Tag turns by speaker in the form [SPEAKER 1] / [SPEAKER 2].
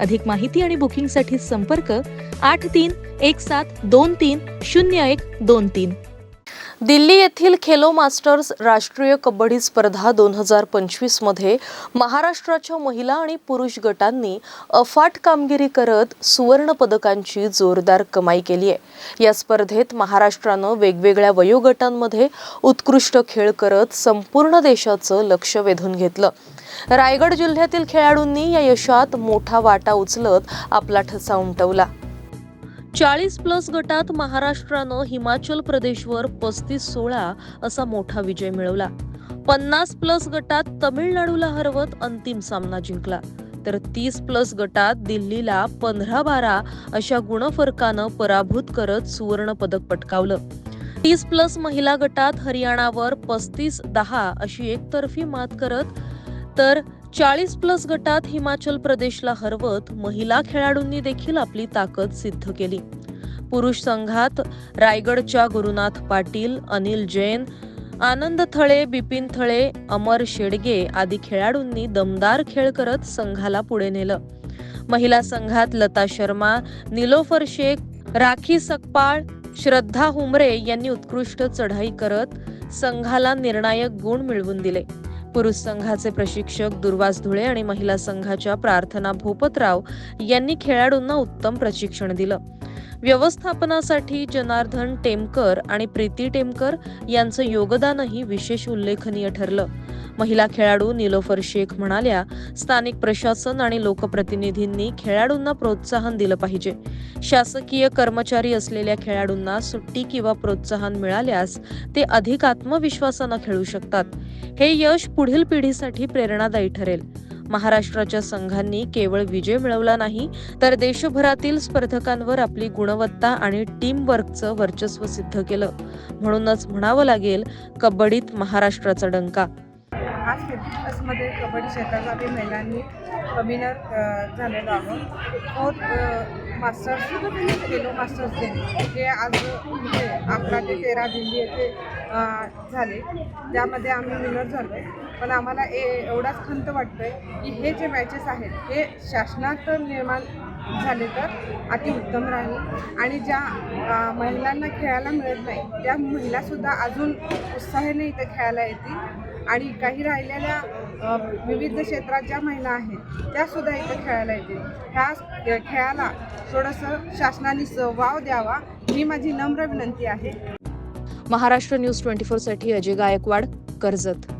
[SPEAKER 1] अधिक माहिती आणि बुकिंगसाठी संपर्क आठ तीन एक सात दोन तीन शून्य एक दोन तीन. दिल्ली येथील खेलो मास्टर्स राष्ट्रीय कबड्डी स्पर्धा दोन हजार पंचवीसमध्ये महाराष्ट्राच्या महिला आणि पुरुष गटांनी अफाट कामगिरी करत सुवर्ण पदकांची जोरदार कमाई केली आहे. या स्पर्धेत महाराष्ट्रानं वेगवेगळ्या वयोगटांमध्ये उत्कृष्ट खेळ करत संपूर्ण देशाचं लक्ष वेधून घेतलं. रायगड जिल्ह्यातील खेळाडूंनी या यशात मोठा वाटा उचलत आपला ठसा उमटवला. चाळीस प्लस गटात महाराष्ट्रानं हिमाचल प्रदेशवर पस्तीस सोळा असा मोठा विजय मिळवला. पन्नास प्लस गटात तमिळनाडूला हरवत अंतिम सामना जिंकला. तर तीस प्लस गटात दिल्लीला पंधरा बारा अशा गुणफरकानं पराभूत करत सुवर्ण पदक पटकावलं. तीस प्लस महिला गटात हरियाणावर पस्तीस दहा अशी एकतर्फी मात करत तर चाळीस प्लस गटात हिमाचल प्रदेशला हरवत महिला खेळाडूंनी देखील आपली ताकद सिद्ध केली. पुरुष संघात रायगडच्या गुरुनाथ पाटील अनिल जैन आनंद थळे बिपिन थळे अमर शेडगे आदी खेळाडूंनी दमदार खेळ करत संघाला पुढे नेलं. महिला संघात लता शर्मा निलोफर शेख राखी सकपाळ श्रद्धा हुमरे यांनी उत्कृष्ट चढाई करत संघाला निर्णायक गुण मिळवून दिले. पुरुष संघाचे प्रशिक्षक दुर्वास धुळे आणि महिला संघाच्या प्रार्थना भोपतराव यांनी खेळाडूंना उत्तम प्रशिक्षण दिलं. व्यवस्थापनासाठी जनार्दन टेमकर आणि प्रीती टेमकर यांचं योगदानही विशेष उल्लेखनीय ठरलं. महिला खेळाडू निलोफर शेख म्हणाल्या स्थानिक प्रशासन आणि लोकप्रतिनिधींनी खेळाडूंना प्रोत्साहन दिलं पाहिजे. शासकीय कर्मचारी असलेल्या खेळाडूंना सुट्टी किंवा प्रोत्साहन मिळाल्यास ते अधिक आत्मविश्वासानं खेळू शकतात. हे यश पुढील पिढीसाठी प्रेरणादायी ठरेल. महाराष्ट्राच्या संघांनी केवळ विजय मिळवला नाही तर देशभरातील स्पर्धकांवर आपली गुणवत्ता आणि टीम वर्कचं वर्चस्व सिद्ध केलं. म्हणूनच म्हणावं लागेल कबड्डीत महाराष्ट्राचा डंका
[SPEAKER 2] आज फिफ्टीप्लसमध्ये कबड्डी क्षेत्रात आम्ही महिलांनी कमिनर झालेलो आहोत. फोर्थ मास्टर्स केलो मास्टर्स डे हे आज म्हणजे अकरा ते तेरा दिल्ली येथे झाले. त्यामध्ये आम्ही विनर झालो पण आम्हाला ए एवढाच खंत वाटतो आहे की हे जे मॅचेस आहेत हे शासनात निर्माण झाले तर अतिउत्तम राहील. आणि ज्या महिलांना खेळायला मिळत नाही त्या महिलासुद्धा अजून उत्साहाने इथे खेळायला येतील. आणि काही राहिलेल्या विविध क्षेत्रात ज्या महिला आहेत त्यासुद्धा इथं खेळायला येतील. ह्या खेळाला थोडंसं शासनाने स- वाव द्यावा ही माझी नम्र विनंती आहे.
[SPEAKER 1] महाराष्ट्र न्यूज ट्वेंटी फोरसाठी अजय गायकवाड कर्जत.